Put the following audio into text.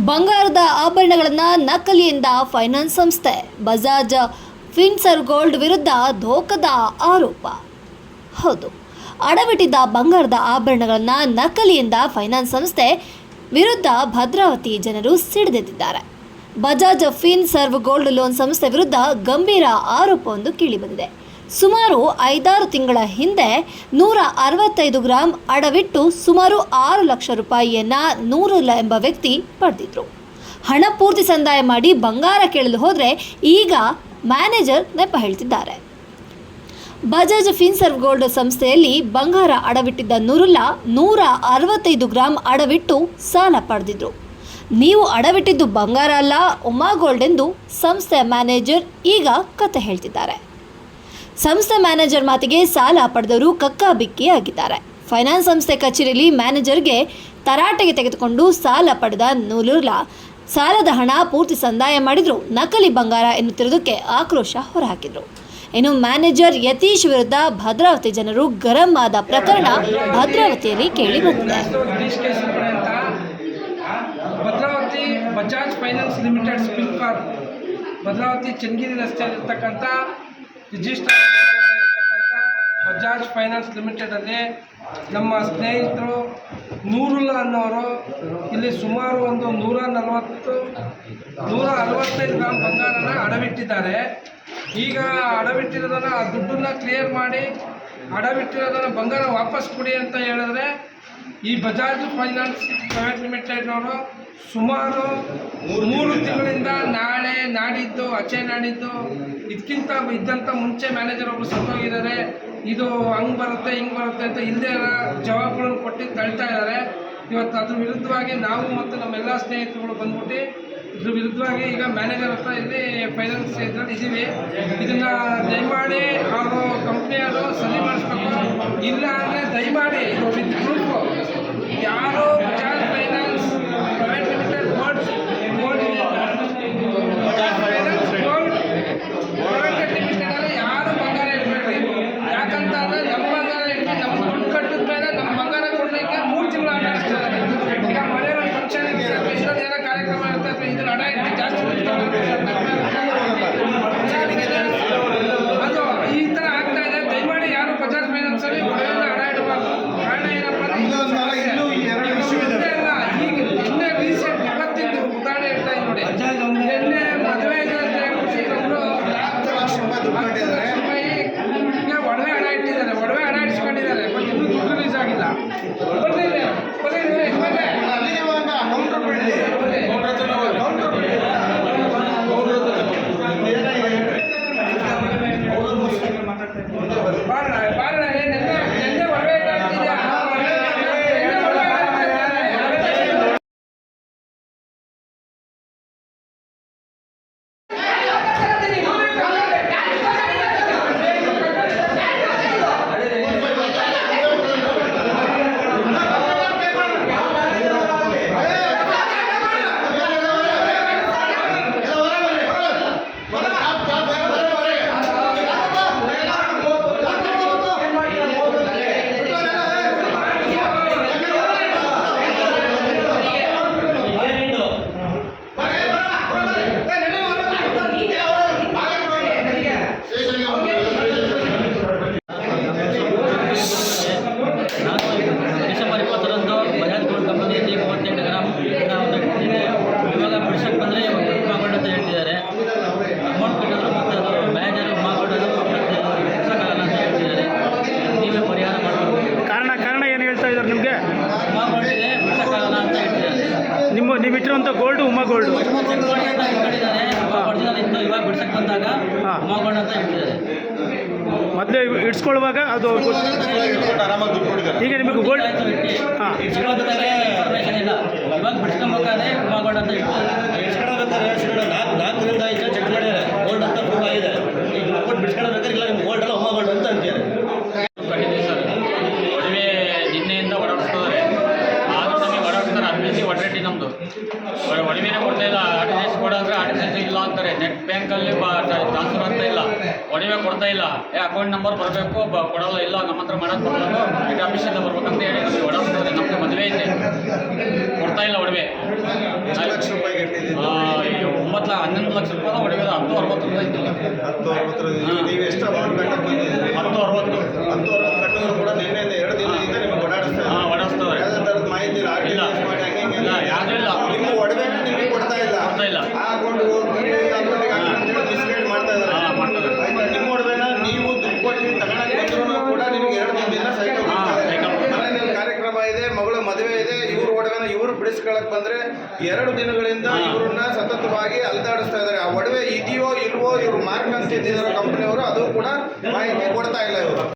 ಬಂಗಾರದ ಆಭರಣಗಳನ್ನು ನಕಲಿಯಿಂದ ಫೈನಾನ್ಸ್ ಸಂಸ್ಥೆ ಬಜಾಜ್ ಫಿನ್ಸರ್ ಗೋಲ್ಡ್ ವಿರುದ್ಧ ಧೋಕದ ಆರೋಪ. ಹೌದು, ಅಡವಿಟ್ಟಿದ್ದ ಬಂಗಾರದ ಆಭರಣಗಳನ್ನು ನಕಲಿಯಿಂದ ಫೈನಾನ್ಸ್ ಸಂಸ್ಥೆ ವಿರುದ್ಧ ಭದ್ರಾವತಿ ಜನರು ಸಿಡಿದೆದ್ದಿದ್ದಾರೆ Bajaj fin serve gold loan ಸಂಸ್ಥೆ ವಿರುದ್ಧ ಗಂಭೀರ ಆರೋಪವೊಂದು ಕೇಳಿಬಂದಿದೆ ಸುಮಾರು ಐದಾರು ತಿಂಗಳ ಹಿಂದೆ ನೂರ ಅರವತ್ತೈದು ಗ್ರಾಂ ಅಡವಿಟ್ಟು ಸುಮಾರು ಆರು ಲಕ್ಷ ರೂಪಾಯಿಯನ್ನ ನೂರುಲ ಎಂಬ ವ್ಯಕ್ತಿ ಪಡೆದಿದ್ರು. ಹಣ ಪೂರ್ತಿ ಸಂದಾಯ ಮಾಡಿ ಬಂಗಾರ ಕೇಳಲು ಹೋದರೆ ಈಗ ಮ್ಯಾನೇಜರ್ ನೆಪ ಹೇಳ್ತಿದ್ದಾರೆ. ಬಜಾಜ್ ಫಿನ್ಸರ್ವ್ ಗೋಲ್ಡ್ ಸಂಸ್ಥೆಯಲ್ಲಿ ಬಂಗಾರ ಅಡವಿಟ್ಟಿದ್ದ ನೂರುಲ್ಲಾ ನೂರ ಅರವತ್ತೈದು ಗ್ರಾಂ ಅಡವಿಟ್ಟು ಸಾಲ ಪಡೆದಿದ್ರು. ನೀವು ಅಡವಿಟ್ಟಿದ್ದು ಬಂಗಾರ ಅಲ್ಲ, ಉಮಾ ಗೋಲ್ಡ್ ಎಂದು ಸಂಸ್ಥೆಯ ಮ್ಯಾನೇಜರ್ ಈಗ ಕತೆ ಹೇಳ್ತಿದ್ದಾರೆ. ಸಂಸ್ಥೆ ಮ್ಯಾನೇಜರ್ ಮಾತಿಗೆ ಸಾಲ ಪಡೆದವರು ಕಕ್ಕಾಬಿಕ್ಕಿ ಆಗಿದ್ದಾರೆ ಫೈನಾನ್ಸ್ ಸಂಸ್ಥೆ ಕಚೇರಿಯಲ್ಲಿ ಮ್ಯಾನೇಜರ್ಗೆ ತರಾಟೆಗೆ ತೆಗೆದುಕೊಂಡು ಸಾಲ ಪಡೆದ ನೂಲುರ್ಲಾ, ಸಾಲದ ಹಣ ಪೂರ್ತಿ ಸಂದಾಯ ಮಾಡಿದ್ರು, ನಕಲಿ ಬಂಗಾರ ಎನ್ನುತ್ತಿರುವುದಕ್ಕೆ ಆಕ್ರೋಶ ಹೊರಹಾಕಿದ್ರು. ಇನ್ನು ಮ್ಯಾನೇಜರ್ ಯತೀಶ್ ವಿರುದ್ಧ ಭದ್ರಾವತಿ ಜನರು ಗರಂ ಆದ ಪ್ರಕರಣ ಭದ್ರಾವತಿಯಲ್ಲಿ ಕೇಳಿ ಬಂದಿದೆ. ಭದ್ರಾವತಿ ಬಜಾಜ್ ಫೈನಾನ್ಸ್ ಲಿಮಿಟೆಡ್ ಭದ್ರಾವತಿ ಚನ್ನಗಿರಿ ರಸ್ತೆಯಲ್ಲಿರ್ತಕ್ಕಂಥ ರಿಜಿಸ್ಟರ್ ಬಜಾಜ್ ಫೈನಾನ್ಸ್ ಲಿಮಿಟೆಡಲ್ಲಿ ನಮ್ಮ ಸ್ನೇಹಿತರು ನೂರುಲ್ಲ ಅನ್ನೋರು, ಇಲ್ಲಿ ಸುಮಾರು ಒಂದು ನೂರ ನಲವತ್ತು, ನೂರ ಅರವತ್ತೈದು ಗ್ರಾಮ್ ಬಂಗಾರನ ಅಡವಿಟ್ಟಿದ್ದಾರೆ. ಈಗ ಅಡವಿಟ್ಟಿರೋದನ್ನ ಆ ದುಡ್ಡನ್ನ ಕ್ಲಿಯರ್ ಮಾಡಿ ಅಡವಿಟ್ಟಿರೋದನ್ನ ಬಂಗಾರ ವಾಪಸ್ ಕೊಡಿ ಅಂತ ಹೇಳಿದ್ರೆ ಈ ಬಜಾಜ್ ಫೈನಾನ್ಸ್ ಪ್ರೈವೇಟ್ ಲಿಮಿಟೆಡ್ನವರು ಸುಮಾರು ಮೂರು ತಿಂಗಳಿಂದ ನಾಳೆ ನಾಡಿದ್ದು ಅಚೆ ನಾಡಿದ್ದು ಇದಕ್ಕಿಂತ ಇದ್ದಂಥ ಮುಂಚೆ ಮ್ಯಾನೇಜರ್ ಒಬ್ಬರು ಸತ್ತೋಗಿದ್ದಾರೆ. ಇದು ಹಂಗೆ ಬರುತ್ತೆ, ಹಿಂಗೆ ಬರುತ್ತೆ ಅಂತ ಇಲ್ಲದೆ ಇರೋ ಜವಾಬ್ಗಳನ್ನು ಕೊಟ್ಟು ತಳ್ತಾ ಇದ್ದಾರೆ. ಇವತ್ತು ಅದ್ರ ವಿರುದ್ಧವಾಗಿ ನಾವು ಮತ್ತು ನಮ್ಮೆಲ್ಲ ಸ್ನೇಹಿತರುಗಳು ಬಂದ್ಬಿಟ್ಟು ಇದ್ರ ವಿರುದ್ಧವಾಗಿ ಈಗ ಮ್ಯಾನೇಜರ್ ಹತ್ರ ಇಲ್ಲಿ ಫೈನಾನ್ಸ್ ಇದರಲ್ಲಿ ಇದ್ದೀವಿ ಇದನ್ನ ನೀವು ಇಟ್ಟಿರುವಂಥ ಗೋಲ್ಡ್ ಉಮಾ ಗೋಲ್ಡ್ ಚೆಕ್ ಮಾಡಿ ಅಂತ ಇಟ್ಕೊಂಡಿದ್ದಾರೆ ಒರಿಜಿನಲ್ ಇತ್ತು ಇವಾಗ ಬಿಡ್ಸಕ್ಕೆ ಬಂದಾಗ ಹಾ. ಉಮಾಗೋಲ್ಡ್ ಅಂತ ಹೇಳ್ತಿದ್ದಾರೆ ಮೊದಲೇ ಇಡ್ಸ್ಕೊಳ್ಳುವಾಗ ಅದು ಈಗ ನಿಮಗೆ ಗೋಲ್ಡ್ ಹಾಂ. ಬಿಡ್ಸ್ಕೊಬೇಕಾದ್ರೆ ಮಾಡಿದ್ದಾರೆ. ಗೋಲ್ಡ್ ಅಂತ ಒಡವೆನೇ ಕೊಡ್ತಾ ಇಲ್ಲ ಅಡ್ರೆಸ್ ಕೊಡಂದ್ರೆ ಅಡ್ರೆಸ್ ಇಲ್ಲ ಅಂತಾರೆ. ನೆಟ್ ಬ್ಯಾಂಕಲ್ಲಿ ಟ್ರಾನ್ಸ್ಫರ್ ಆಗ್ತಾ ಇಲ್ಲ. ಒಡವೆ ಕೊಡ್ತಾ ಇಲ್ಲ. ಏ ಅಕೌಂಟ್ ನಂಬರ್ ಬರಬೇಕು ಕೊಡೋಲ್ಲ ಇಲ್ಲ ನಮ್ಮ ಹತ್ರ ಮಾಡೋದು ಬರಬೇಕು ಹೆಡ್ ಆಫೀಸಿಂದ ಬರ್ಬೇಕಂತ ಹೇಳಿ ನಮಗೆ ಒಡಾಡ್ತಾರೆ ನಮಗೆ ಮದುವೆ ಇದೆ ಕೊಡ್ತಾ ಇಲ್ಲ ಒಡವೆ. ಒಂಬತ್ತು ಹನ್ನೊಂದು ಲಕ್ಷ ರೂಪಾಯಿ ಒಡವೆ ಹತ್ತು ಅರವತ್ತು ರೂಪಾಯಿ ಇದ್ದಿಲ್ಲ ಹತ್ತು ಅರವತ್ತು ಇದೆ ಇವ್ರ ಒಡವೆನ ಇವರು ಬಿಡಿಸ್ಕೊಳಕ್ ಬಂದ್ರೆ ಎರಡು ದಿನಗಳಿಂದ ಇವ್ರನ್ನ ಸತತವಾಗಿ ಅಲ್ದಾಡಿಸ್ತಾ ಇದ್ದಾರೆ. ಆ ಒಡವೆ ಇದೆಯೋ ಇಲ್ವೋ ಇವ್ರು ಮಾರ್ಕ್ ಅಂತ ಕಂಪನಿಯವರು ಅದು ಕೂಡ ಮಾಹಿತಿ ಕೊಡ್ತಾ ಇಲ್ಲ ಇವರು.